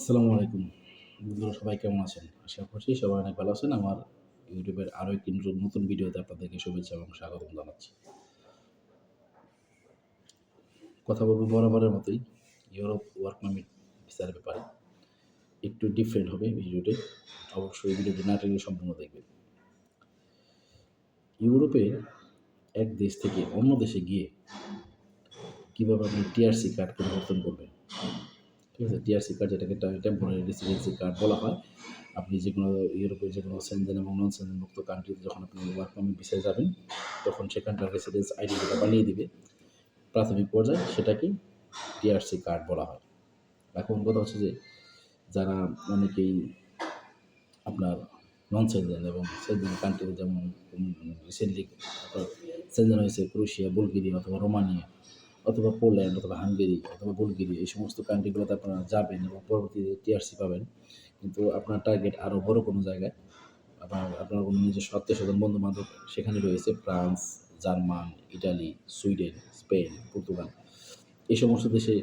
আসসালামু আলাইকুম। বন্ধুরা, সবাই কেমন আছেন? আশা করছি সবাই অনেক ভালো আছেন। আমার ইউটিউবের আরও একটি নতুন ভিডিওতে আপনাদেরকে শুভেচ্ছা এবং স্বাগতম জানাচ্ছি। কথা বলব বরাবরের মতোই ইউরোপ ওয়ার্ক পারমিট ভিসার ব্যাপারে। একটু ডিফারেন্ট হবে ভিডিওটি। অবশ্যই ভিডিওটি না টেনে সম্পূর্ণ দেখবেন। ইউরোপে এক দেশ থেকে অন্য দেশে গিয়ে কীভাবে আপনি টিআরসি কার্ড পরিবর্তন করবেন? ঠিক আছে? টিআরসি কার্ড যেটাকে টেম্পোরারি রেসিডেন্সি কার্ড বলা হয়। আপনি যে কোনো ইউরোপের যে কোনো সেনজেন এবং নন সেনজেন মুক্ত কান্ট্রিতে যখন আপনি ওয়ার্ক পারমিট ভিসায় যাবেন, তখন সেখানকার রেসিডেন্স আইডি যেটা বানিয়ে দিবে। প্রাথমিক পর্যায়ে সেটাকে টিআরসি কার্ড বলা হয়। এখন কথা হচ্ছে যে, যারা অনেকেই আপনার নন সেনজেন এবং সেনজেন কান্ট্রিতে যেমন রিসেন্টলি সেনজেন হয়েছে ক্রোশিয়া বুলগেরিয়া অথবা রোমানিয়া অথবা পোল্যান্ড, অথবা হাঙ্গেরি, অথবা বুলগেরি এই সমস্ত কান্ট্রিগুলোতে আপনারা যাবেন এবং পরবর্তীতে টিআরসি পাবেন। কিন্তু আপনার টার্গেট আরও বড় কোনো জায়গায়, আপনার আপনার কোনো নিজস্ব আত্মীয় স্বজন বন্ধু বান্ধব সেখানে রয়েছে, France, German, Italy, Sweden, Spain, Portugal. এই সমস্ত দেশে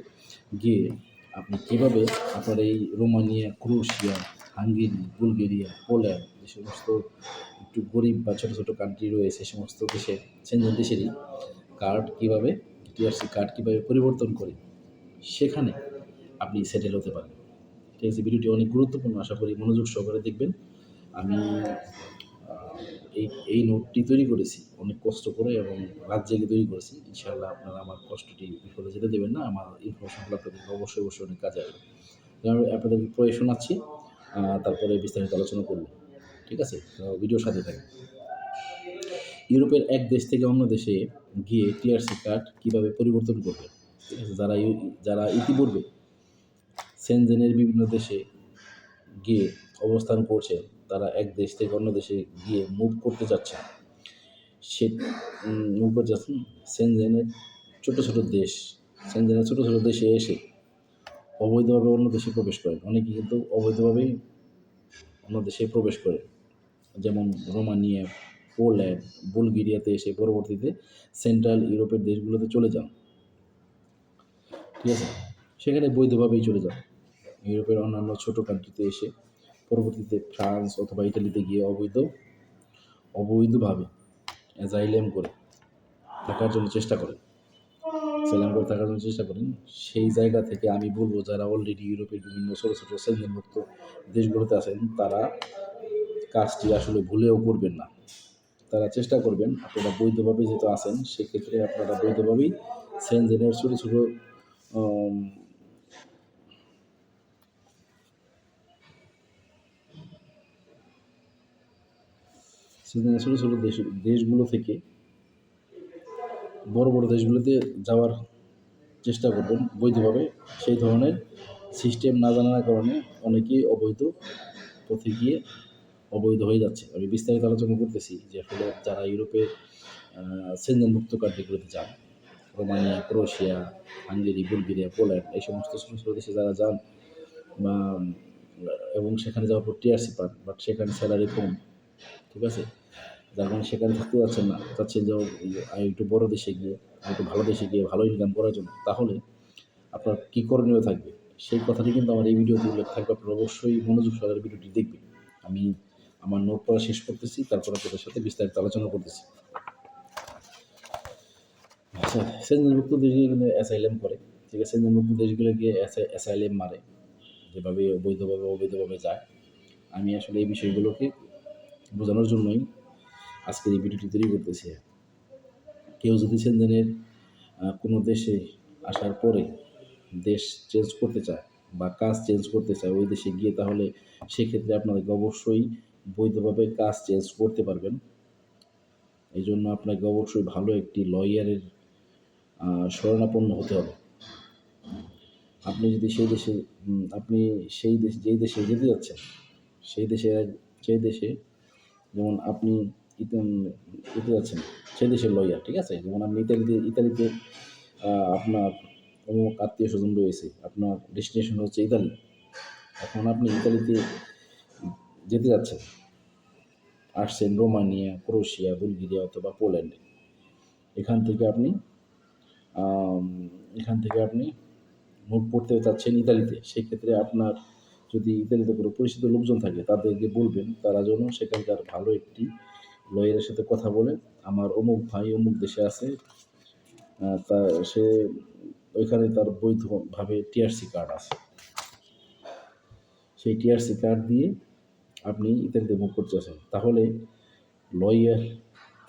গিয়ে আপনি কীভাবে আপনার এই Romania, Croatia, Hungary, Bulgaria, Poland যে সমস্ত একটু গরিব বা ছোটো ছোটো কান্ট্রি রয়েছে সে সমস্ত দেশের সেনজেন দেশেরই কার্ড কীভাবে টিআরসি কার্ড কীভাবে পরিবর্তন করে, সেখানে আপনি সেটেল হতে পারেন ঠিক আছে, ভিডিওটি অনেক গুরুত্বপূর্ণ, আশা করি মনোযোগ সহকারে দেখবেন। আমি এই এই নোটটি তৈরি করেছি, অনেক কষ্ট করে এবং রাত জেগে তৈরি করেছি। ইনশাআল্লাহ আপনারা আমার কষ্টটি বিফলে যেতে দেবেন না, আমার ইনফরমেশনগুলো আপনাদেরকে অবশ্যই অবশ্যই অনেক কাজে আসবে। আমি আপনাদেরকে পড়ে শোনাচ্ছি তারপরে বিস্তারিত আলোচনা করব। ঠিক আছে ভিডিওর সাথে থাকেন। ইউরোপের এক দেশ থেকে অন্য দেশে গিয়ে টিআরসি কার্ড কীভাবে পরিবর্তন করবে? ঠিক আছে, যারা যারা ইতিপূর্বে সেনজেনের বিভিন্ন দেশে গিয়ে অবস্থান করছে তারা এক দেশ থেকে অন্য দেশে গিয়ে মুভ করতে যাচ্ছে সে মুভ করতে যাচ্ছেন সেনজেনের ছোটো ছোটো দেশ, সেনজেনের ছোটো ছোটো দেশে এসে অবৈধভাবে অন্য দেশে প্রবেশ করেন। অনেকে কিন্তু অবৈধভাবেই অন্য দেশে প্রবেশ করে যেমন রোমানিয়া পোল্যান্ড, বুলগেরিয়াতে এসে পরবর্তীতে সেন্ট্রাল ইউরোপের দেশগুলোতে চলে যান ঠিক আছে? সেখানে বৈধভাবেই চলে যান ইউরোপের অন্যান্য ছোটো কান্ট্রিতে এসে পরবর্তীতে ফ্রান্স অথবা ইটালিতে গিয়ে অবৈধ, অবৈধভাবে অ্যাজাইলেম করে থাকার জন্য চেষ্টা করেন সেলাম করে থাকার জন্য চেষ্টা করেন। সেই জায়গা থেকে আমি বলব, যারা অলরেডি ইউরোপের বিভিন্ন ছোটো ছোটো সেঞ্জনমুক্ত দেশগুলোতে আছেন, তারা কাজটি আসলে ভুলেও করবেন না। তারা চেষ্টা করবেন, আপনারা বৈধভাবে যেহেতু আছেন, সেক্ষেত্রে আপনারা বৈধভাবেই সেনজেনের ছোটো ছোটো ছোটো ছোটো দেশ, দেশগুলো থেকে, বড় বড় দেশগুলোতে যাওয়ার চেষ্টা করবেন। বৈধভাবে সেই ধরনের সিস্টেম না জানার কারণে অনেকেই অবৈধ পথে গিয়ে অবৈধ হয়ে যাচ্ছে। আমি বিস্তারিত আলোচনা করতেছি যে আসলে যারা ইউরোপে সেনজেনমুক্ত কান্ট্রিগুলোতে যান, Romania, Croatia, Hungary, Bulgaria, Poland, এই সমস্ত ছোটো দেশে যারা যান বা, এবং সেখানে যাওয়ার পর টিআরসি পান বাট সেখানে স্যালারি কম, ঠিক আছে? যার কারণে সেখানে থাকতে পারছেন না, চাচ্ছেন যে একটু বড় দেশে গিয়ে আর একটু ভালো দেশে গিয়ে ভালো ইনকাম করার জন্য। তাহলে আপনার কী করণীয় থাকবে? সেই কথাটি কিন্তু আমার এই ভিডিওতে উল্লেখ থাকবে। আপনার অবশ্যই মনোযোগ সহকারে ভিডিওটি দেখবেন। আমি আমার নোট পড়া শেষ করতেছি, তারপর আপনাদের সাথে বিস্তারিত আলোচনা করতেছি। আচ্ছা সেঞ্জনমুক্ত দেশগুলো কিন্তু অ্যাসাইলেম করে, ঠিক আছে? সেঞ্জনমুক্ত দেশগুলো গিয়ে অ্যাসাইলেম মারে, যেভাবে অবৈধভাবে অবৈধভাবে যায়। আমি আসলে এই বিষয়গুলোকে বোঝানোর জন্যই আজকের এই ভিডিওটি তৈরি করতেছি। কেউ যদি সেনজেনের কোনো দেশে আসার পরে দেশ চেঞ্জ করতে চায় বা কাজ চেঞ্জ করতে চায় ওই দেশে গিয়ে তাহলে সেক্ষেত্রে আপনাদেরকে অবশ্যই বৈধভাবে কাজ চেঞ্জ করতে পারবেন। এই জন্য আপনাকে অবশ্যই ভালো একটি লয়ারের শরণাপন্ন হতে হবে। আপনি যদি সেই দেশে আপনি সেই দেশ, যেই দেশে যেতে যাচ্ছেন, সেই দেশে সেই দেশে যেমন আপনি যেতে যাচ্ছেন, সেই দেশের লয়ার ঠিক আছে? যেমন আপনি ইতালিতে ইতালিতে আপনার অমুক আত্মীয় স্বজন রয়েছে, আপনার ডেস্টিনেশন হচ্ছে ইতালি। এখন আপনি ইতালিতে যেতে যাচ্ছেন আসছেন রোমানিয়া, ক্রোশিয়া, বুলগেরিয়া অথবা পোল্যান্ডে। এখান থেকে আপনি এখান থেকে আপনি মুভ পড়তে চাচ্ছেন ইতালিতে। সেক্ষেত্রে আপনার যদি ইতালিতে কোনো পরিচিত লোকজন থাকে, তাদেরকে বলবেন, তারা যেন সেখানকার ভালো একটি লয়ারের সাথে কথা বলে। আমার অমুক ভাই অমুক দেশে আছে তা সে, ওইখানে তার বৈধভাবে টিআরসি কার্ড আছে। সেই টিআরসি কার্ড দিয়ে আপনি ইতালিতে মুভ করতে আছেন তাহলে লয়ার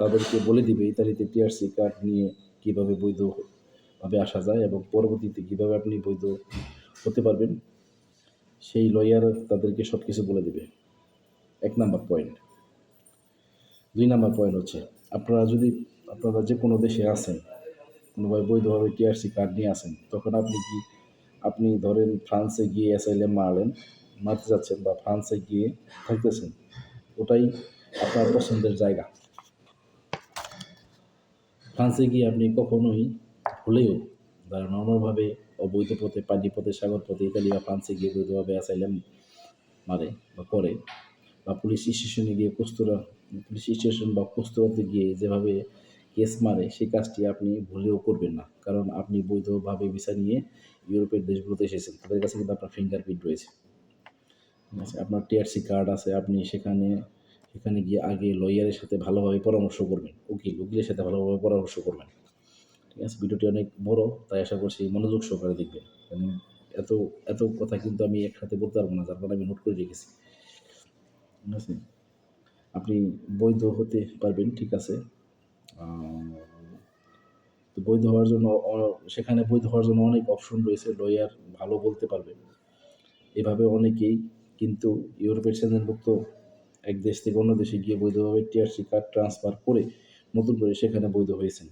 তাদেরকে বলে দিবে ইতালিতে টিআরসি কার্ড নিয়ে কীভাবে বৈধভাবে আসা যায় এবং পরবর্তীতে কীভাবে আপনি বৈধ হতে পারবেন, সেই লয়ার তাদেরকে সব কিছু বলে দেবে। এক নাম্বার পয়েন্ট দুই নাম্বার পয়েন্ট হচ্ছে, আপনারা যদি, আপনারা যে কোনো দেশে আছেন, কোনোভাবে বৈধভাবে টিআরসি কার্ড নিয়ে আসেন তখন আপনি কি, আপনি ধরেন ফ্রান্সে গিয়ে অ্যাসাইলেম মারলেন মারতে যাচ্ছেন বা ফ্রান্সে গিয়ে থাকতেছেন, ওটাই আপনার পছন্দের জায়গা। ফ্রান্সে গিয়ে আপনি কখনোই ভুলেও যারা নর্মালভাবে অবৈধ পথে পানি পথে, সাগর পথে, ইতালি বা ফ্রান্সে গিয়ে বৈধভাবে অ্যাসাইলেম মারে বা করে, বা পুলিশ স্টেশনে গিয়ে কস্তুরা, পুলিশ স্টেশন বা কস্তুরাতে গিয়ে যেভাবে কেস মারে সেই কাজটি আপনি ভুলেও করবেন না। কারণ আপনি বৈধভাবে ভিসা নিয়ে ইউরোপের দেশগুলোতে এসেছেন, তাদের কাছে কিন্তু আপনার ফিঙ্গারপ্রিন্ট রয়েছে। আপনার টিআরসি কার্ড আছে, আপনি সেখানে সেখানে গিয়ে আগে লয়ারের সাথে ভালোভাবে পরামর্শ করবেন, উকিল, উকিলের সাথে ভালোভাবে পরামর্শ করবেন, ঠিক আছে? ভিডিওটি অনেক বড়, তাই আশা করছি মনোযোগ সহকারে দেখবেন এত এত কথা কিন্তু আমি একসাথে বলতে পারব না, যার কারণে আমি নোট করে রেখেছি, ঠিক আছে? আপনি বৈধ হতে পারবেন, ঠিক আছে? তো বৈধ হওয়ার জন্য সেখানে বৈধ হওয়ার জন্য অনেক অপশন রয়েছে লয়ার ভালো বলতে পারবে, এভাবে অনেকেই কিন্তু ইউরোপের সেনজেনভুক্ত এক দেশ থেকে অন্য দেশে গিয়ে বৈধভাবে টিআরসি কার্ড ট্রান্সফার করে নতুন করে সেখানে বৈধ হয়েছেন।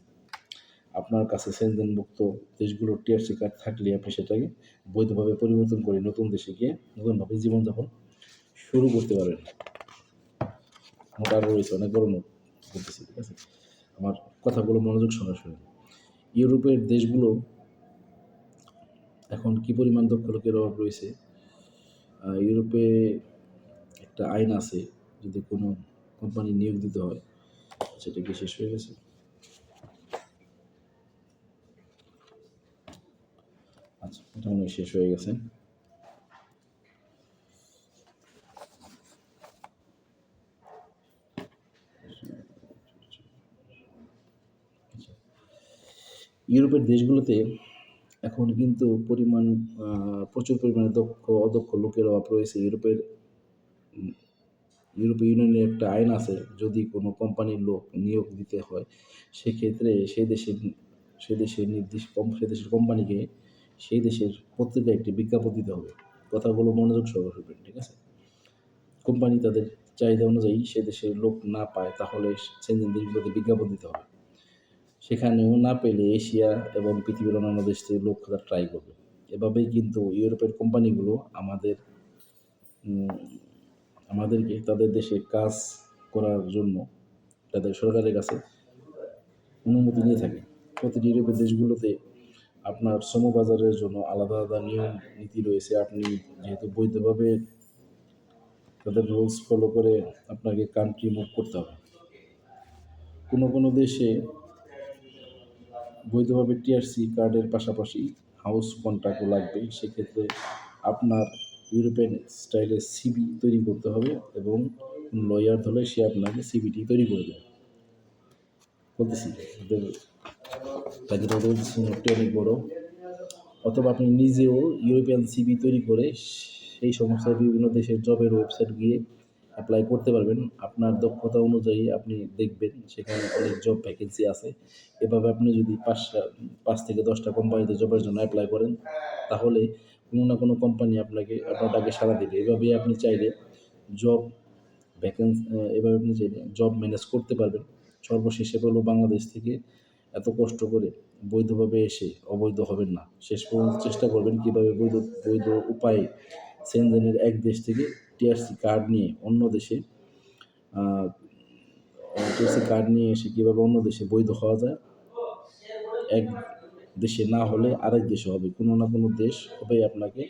আপনার কাছে সেনজেনভুক্ত দেশগুলোর টিআরসি কার্ড থাকলে আপনি সেটাকে বৈধভাবে পরিবর্তন করে নতুন দেশে গিয়ে নতুনভাবে জীবনযাপন শুরু করতে পারবেন। নোট রয়েছে, অনেক বড় নোট বলতেছি, ঠিক আছে? আমার কথাগুলো মনোযোগ সঙ্গে শুনুন। ইউরোপের দেশগুলো এখন কি পরিমাণ দক্ষ লোকের অভাব রয়েছে? ইউরোপে একটা আইন আছে, যদি কোনো কোম্পানি নিয়োগ দিতে হয়, সেটা কি শেষ হয়ে গেছে? আচ্ছা এটা শেষ হয়ে গেছে। ইউরোপের দেশগুলোতে এখন কিন্তু পরিমাণ প্রচুর পরিমাণে দক্ষ, অদক্ষ লোকের অভাব রয়েছে। ইউরোপের ইউরোপীয় ইউনিয়নের একটা আইন আছে, যদি কোনো কোম্পানির লোক নিয়োগ দিতে হয়, সেক্ষেত্রে সেই দেশের সেই দেশের নির্দিষ্ট কম সেই দেশের কোম্পানিকে সেই দেশের পত্রিকায় একটি বিজ্ঞাপন দিতে হবে। কথাগুলো মনোযোগ সহকারে শুনবেন, ঠিক আছে? কোম্পানি তাদের চাহিদা অনুযায়ী সে দেশের লোক না পায়, তাহলে সেনজেন দেশগুলোতে বিজ্ঞাপন দিতে হবে। সেখানেও না পেলে এশিয়া এবং পৃথিবীর অন্যান্য দেশ থেকে লোক খোঁজার ট্রাই করবে। এভাবেই কিন্তু ইউরোপের কোম্পানিগুলো আমাদের আমাদেরকে তাদের দেশে কাজ করার জন্য তাদের সরকারের কাছে অনুমতি নিয়ে থাকে। প্রতিটি ইউরোপের দেশগুলোতে আপনার শ্রমবাজারের জন্য আলাদা আলাদা নিয়ম, নীতি রয়েছে। আপনি যেহেতু বৈধভাবে তাদের রুলস ফলো করে আপনাকে কান্ট্রি মুভ করতে হবে। কোনো কোনো দেশে বৈধভাবে টিআরসি কার্ডের পাশাপাশি হাউস কন্ট্রাক্টও লাগবে। সেক্ষেত্রে আপনার ইউরোপিয়ান স্টাইলের সিবি তৈরি করতে হবে এবং লয়ার ধরে সে আপনাকে সিবিটি তৈরি করে দেবে। বলতেছি ওদের বলতেছি, নোটটি অনেক বড়। অথবা আপনি নিজেও ইউরোপিয়ান সিবি তৈরি করে সেই সমস্ত বিভিন্ন দেশের জবের ওয়েবসাইট গিয়ে অ্যাপ্লাই করতে পারবেন। আপনার দক্ষতা অনুযায়ী আপনি দেখবেন সেখানে অনেক জব ভ্যাকেন্সি আছে। এভাবে আপনি যদি পাঁচটা পাঁচ থেকে দশটা কোম্পানিতে জবের জন্য অ্যাপ্লাই করেন, তাহলে কোনো না কোনো কোম্পানি আপনাকে আপনার ডাকে সাড়া দেবে। এভাবেই আপনি চাইলে জব ভ্যাকেন্সি এভাবে আপনি চাইলে জব ম্যানেজ করতে পারবেন। সর্বশেষে বলব, বাংলাদেশ থেকে এত কষ্ট করে বৈধভাবে এসে অবৈধ হবেন না। শেষ পর্যন্ত চেষ্টা করবেন কীভাবে বৈধ বৈধ উপায়ে সেনজেনের এক দেশ থেকে টিআরসি কার্ড নিয়ে অন্য দেশে টিআরসি কার্ড নিয়ে এসে কীভাবে অন্য দেশে বৈধ হওয়া যায়? এক দেশে না হলে আরেক দেশে হবে, কোনো না কোনো দেশ হবে আপনাকে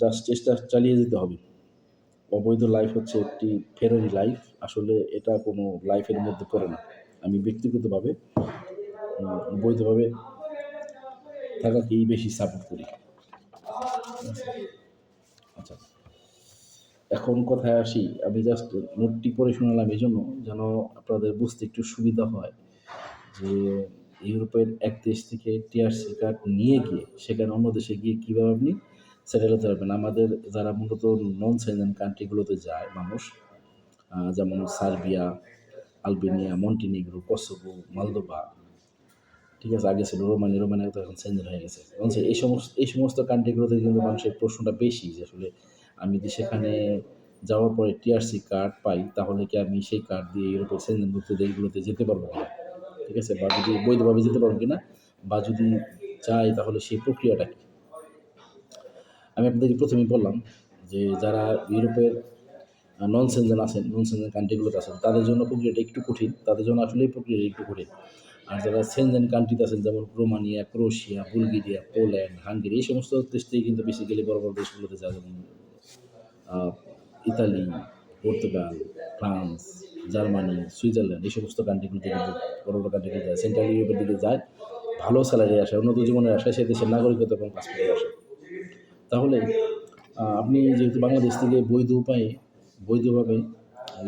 জাস্ট চেষ্টা চালিয়ে যেতে হবে। অবৈধ লাইফ হচ্ছে একটি ফেরারি লাইফ আসলে এটা কোনো লাইফের মধ্যে পড়ে না। আমি ব্যক্তিগতভাবে বৈধভাবে থাকাকেই বেশি সাপোর্ট করি। এখন কথায় আসি, আমি জাস্ট নোটটি পড়ে শোনালাম এই জন্য যেন আপনাদের বুঝতে একটু সুবিধা হয় যে ইউরোপের এক দেশ থেকে টিআরসি কার্ড নিয়ে গিয়ে, সেখানে অন্য দেশে গিয়ে কীভাবে আপনি সেটেল হতে পারবেন? আমাদের যারা মূলত নন সেনজেন কান্ট্রিগুলোতে যায় মানুষ যেমন Serbia, Albania, Montenegro, Kosovo, Moldova, ঠিক আছে, আগে ছিল রোমানি রোমানিয়া তো এখন সেঞ্জেন হয়ে গেছে। এই সমস্ত এই সমস্ত কান্ট্রিগুলোতে কিন্তু মানুষের প্রশ্নটা বেশি যে আসলে আমি যদি সেখানে যাওয়ার পরে টিআরসি কার্ড পাই, তাহলে কি আমি সেই কার্ড দিয়ে ইউরোপের সেঞ্জেনভুক্ত দেশগুলোতে যেতে পারব কিনা? ঠিক আছে? বা যদি বৈধভাবে যেতে পারব কিনা? বা যদি যাই তাহলে সেই প্রক্রিয়াটা কি? আমি আপনাদেরকে প্রথমেই বললাম যে, যারা ইউরোপের নন সেনজেন আছেন নন সেনজেন কান্ট্রিগুলোতে আছেন, তাদের জন্য প্রক্রিয়াটা একটু কঠিন। তাদের জন্য আসলে এই প্রক্রিয়াটা একটু কঠিন। আর যারা সেনজেন কান্ট্রিতে আছেন, যেমন Romania Croatia Bulgaria, Poland, Hungary, এই সমস্ত দেশ থেকে কিন্তু বেসিক্যালি বড় বড় দেশগুলোতে যায় যেমন Italy Portugal France Germany Switzerland এই সমস্ত কান্ট্রিগুলোতে কিন্তু বড় বড় কান্ট্রিগুলোতে যায়। সেন্ট্রাল ইউরোপের দিকে যায় ভালো স্যালারি আসে উন্নত জীবনের আশায় সে দেশের নাগরিকত্ব এবং পাসপোর্টের আসে তাহলে আপনি যেহেতু বাংলাদেশ থেকে বৈধ উপায়ে বৈধভাবে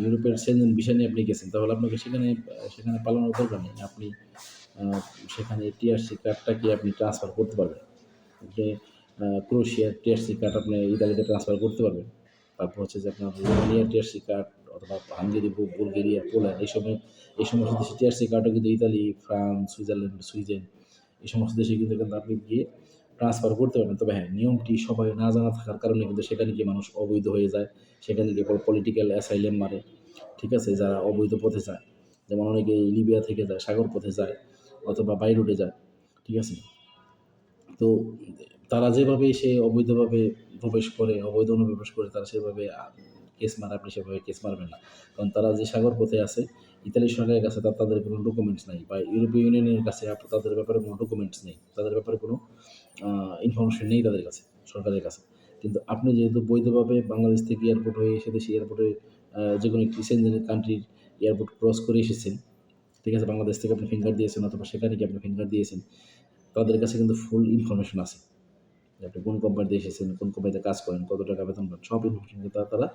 ইউরোপের সেনজেন ভিসা নিয়ে আপনি গেছেন তাহলে আপনাকে সেখানে সেখানে পালানোর দরকার নেই। আপনি সেখানে টিআরসি কার্ডটাকে আপনি ট্রান্সফার করতে পারবেন? আপনি আহ, ক্রোয়েশিয়ার টিআরসি কার্ড আপনি ইতালিতে ট্রান্সফার করতে পারবেন। তারপর হচ্ছে যে আপনার রোমানিয়ার টিআরসি কার্ড অথবা হাঙ্গেরি বুলগেরিয়া, পোল্যান্ড, এই সময় এই সমস্ত দেশে টিআরসি কার্ডও কিন্তু ইতালি, ফ্রান্স, সুইজারল্যান্ড, সুইডেন, এই সমস্ত দেশে কিন্তু কিন্তু আপনি গিয়ে ট্রান্সফার করতে পারবেন। তবে হ্যাঁ নিয়মটি সবাই না জানা থাকার কারণে কিন্তু সেখানে গিয়ে মানুষ অবৈধ হয়ে যায়। সেখানে গিয়ে পলিটিক্যাল অ্যাসাইলেম মারে। ঠিক আছে? যারা অবৈধ পথে যায়। যেমন অনেকে লিবিয়া থেকে যায়, সাগর পথে যায়, অথবা বাই রুটে যায়। ঠিক আছে? তো তারা যেভাবে সে অবৈধভাবে প্রবেশ করে, অবৈধ অনুপ্রবেশ করে, তারা সেভাবে কেস মারে আপনি সেভাবে কেস মারবেন না। কারণ তারা যে সাগর পথে আছে, ইতালি সরকারের কাছে তার তাদের কোনো ডকুমেন্টস নেই বা ইউরোপীয় ইউনিয়নের কাছে তাদের ব্যাপারে কোনো ডকুমেন্টস নেই। তাদের ব্যাপারে কোনো ইনফরমেশন নেই তাদের কাছে, সরকারের কাছে। কিন্তু আপনি যেহেতু বৈধভাবে বাংলাদেশ থেকে এয়ারপোর্ট হয়ে এসে দেশে এয়ারপোর্টে যে কোনো একটি সেঞ্জেনের কান্ট্রির এয়ারপোর্ট ক্রস করে এসেছেন, ঠিক আছে, বাংলাদেশ থেকে আপনি ফিঙ্গার দিয়েছেন অথবা সেখানে গিয়ে আপনি ফিঙ্গার দিয়েছেন, তাদের কাছে কিন্তু ফুল ইনফরমেশন আছে। আপনি কোন কোম্পানিতে এসেছেন, কোন কোম্পানিতে কাজ করেন, কত টাকা বেতন পান, সব ইনফরমেশন কিন্তু তারা-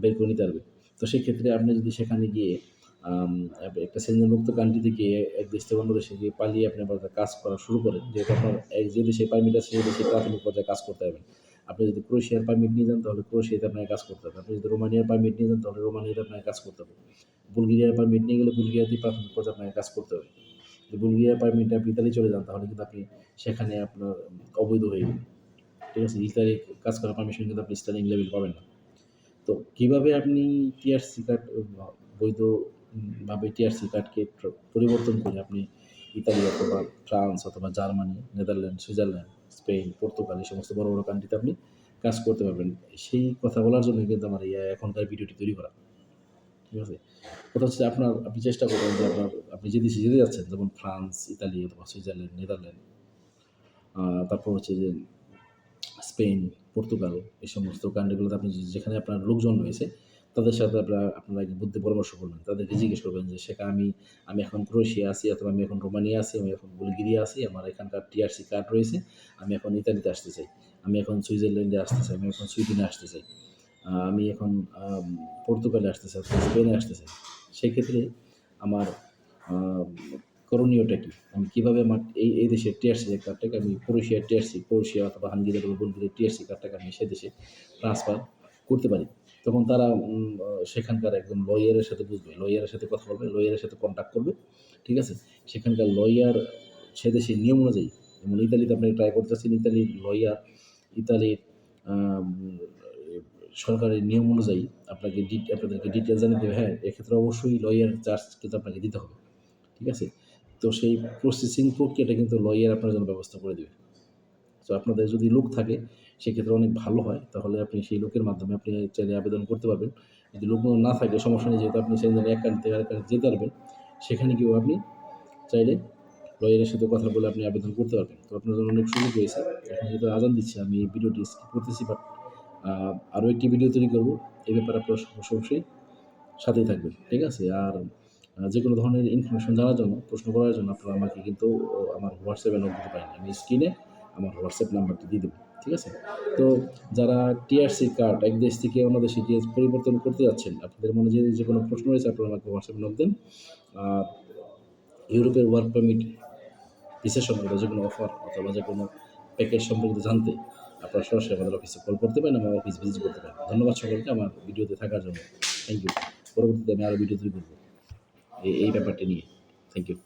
বের করে নিতে পারবে। তো সেক্ষেত্রে আপনি যদি সেখানে গিয়ে একটা সেঞ্জনমুক্ত কান্ট্রিতে গিয়ে এক দেশ থেকে অন্য দেশে গিয়ে পালিয়ে আপনি আবার কাজ করা শুরু করেন, যেহেতু আপনার এক, যে দেশে পারমিট আছে, সেই দেশে প্রাথমিক পর্যায়ে কাজ করতে হবে আপনি যদি ক্রোয়েশিয়ার পারমিট নিয়ে যান, তাহলে ক্রোয়েশিয়াতে আপনাকে কাজ করতে হবে। আপনি যদি রোমানিয়ার পারমিট নিয়ে যান, তাহলে রোমানিয়াতে আপনাকে কাজ করতে হবে। বুলগেরিয়ার পারমিট নিয়ে গেলে বুলগেরিয়াতেই প্রাথমিক পর্যায়ে আপনাকে কাজ করতে হবে। যদি বুলগেরিয়ার পারমিট আপনি ইতালি চলে যান, তাহলে কিন্তু আপনি সেখানে আপনার অবৈধ হয়ে যাবেন। ঠিক আছে ইতালি কাজ করার পারমিশন কিন্তু আপনি স্টার্টিং লেভেল পাবেন না। তো কীভাবে আপনি টিআরসি কার্ড বৈধ উম, ভাবে টিআরসি কার্ডকে পরিবর্তন করে আপনি ইতালি অথবা ফ্রান্স অথবা Germany Netherland Switzerland Spain Portugal এই সমস্ত বড় বড় কান্ট্রিতে আপনি কাজ করতে পারবেন। সেই কথা বলার জন্য কিন্তু আমার এই এখনকার ভিডিওটি তৈরি করা। ঠিক আছে? কথা হচ্ছে আপনার আপনি চেষ্টা করবেন যে আপনার আপনি যে দেশে যেতে যাচ্ছেন যেমন ফ্রান্স ইতালি অথবা সুইজারল্যান্ড নেদারল্যান্ড তারপর হচ্ছে যে স্পেন পর্তুগাল এই সমস্ত কান্ট্রিগুলোতে আপনি যেখানে আপনার লোকজন রয়েছে তাদের সাথে আপনারা আপনারা বুদ্ধি পরামর্শ করবেন। তাদেরকে জিজ্ঞেস করবেন যে সেখানে আমি আমি এখন ক্রোয়েশিয়া আছি অথবা আমি এখন রোমানিয়া আছি আমি এখন বুলগেরিয়া আছি আমার এখানকার টিআরসি কার্ড রয়েছে আমি এখন ইতালিতে আসতে চাই। আমি এখন সুইজারল্যান্ডে আসতে চাই আমি এখন সুইডেনে আসতে চাই। আমি এখন পর্তুগালে আসতে চাই স্পেনে আসতে চাই। সেক্ষেত্রে আমার আম, করণীয়টা কি? আমি কীভাবে আমার এই এই দেশের টিআরসি যে কার্ডটাকে আমি ক্রোয়েশিয়ার টিআরসি ক্রোয়েশিয়া অথবা হাঙ্গেরি অথবা বুলগেরিয়ার টিআরসি কার্ডটাকে আমি সে দেশে ট্রান্সফার করতে পারি। তখন তারা সেখানকার একজন লয়ারের সাথে বুঝবে লয়ারের সাথে কথা বলবে লয়ারের সাথে কন্ট্যাক্ট করবে, ঠিক আছে? সেখানকার লয়ার সে দেশের নিয়ম অনুযায়ী, যেমন ইতালিতে আপনি ট্রাই করতে চাচ্ছেন ইতালির লয়ার ইতালির সরকারের নিয়ম অনুযায়ী আপনাকে আপনাদেরকে ডিটেলস জানিয়ে দেবে হ্যাঁ এক্ষেত্রে অবশ্যই লয়ার চার্জ কিন্তু আপনাকে দিতে হবে, ঠিক আছে? তো সেই প্রসেসিং প্রক্রিয়াটা কিন্তু লয়ার আপনার জন্য ব্যবস্থা করে দেবে। তো আপনাদের যদি লোক থাকে, সেক্ষেত্রে অনেক ভালো হয়। তাহলে আপনি সেই লোকের মাধ্যমে আপনি চাইলে আবেদন করতে পারবেন। যদি লোক না থাকে, সমস্যা নেই, যেহেতু আপনি সেখানে এক কান্ট্রি থেকে আরেক কান্ট্রি যেতে পারবেন, সেখানে গিয়েও আপনি চাইলে লয়ারের সাথে কথা বলে আপনি আবেদন করতে পারবেন। তো আপনার জন্য অনেক সুযোগ রয়েছে। এখন যেহেতু আজান দিচ্ছে, আমি এই ভিডিওটি স্কিপ করতেছি বাট আরও একটি ভিডিও তৈরি করব। এই ব্যাপারে আপনারা অবশ্যই সাথেই থাকবেন, ঠিক আছে? আর যে কোনো ধরনের ইনফরমেশন জানার জন্য, প্রশ্ন করার জন্য আপনারা আমাকে কিন্তু আমার হোয়াটসঅ্যাপে নক দিতে পারেন আমি স্ক্রিনে আমার হোয়াটসঅ্যাপ নাম্বারটি দিয়ে দেবো, ঠিক আছে? তো যারা টিআরসি কার্ড এক দেশ থেকে অন্য দেশে গিয়ে পরিবর্তন করতে যাচ্ছেন, আপনাদের মনে যে যে কোনো প্রশ্ন রয়েছে, আপনারা আমাকে হোয়াটসঅ্যাপে নক দেন। আর ইউরোপের ওয়ার্ক পারমিট ভিসা সম্পর্কে যে কোনো অফার অথবা যে কোনো প্যাকেজ সম্পর্কে জানতে আপনারা সরাসরি আমাদের অফিসে কল করতে পারেন, আমার অফিস ভিজিট করতে পারেন। ধন্যবাদ সকলকে আমার ভিডিওতে থাকার জন্য। থ্যাংক ইউ পরবর্তীতে আমি আরও ভিডিও তৈরি করব। এই ব্যাপারটি নিয়ে থ্যাংক ইউ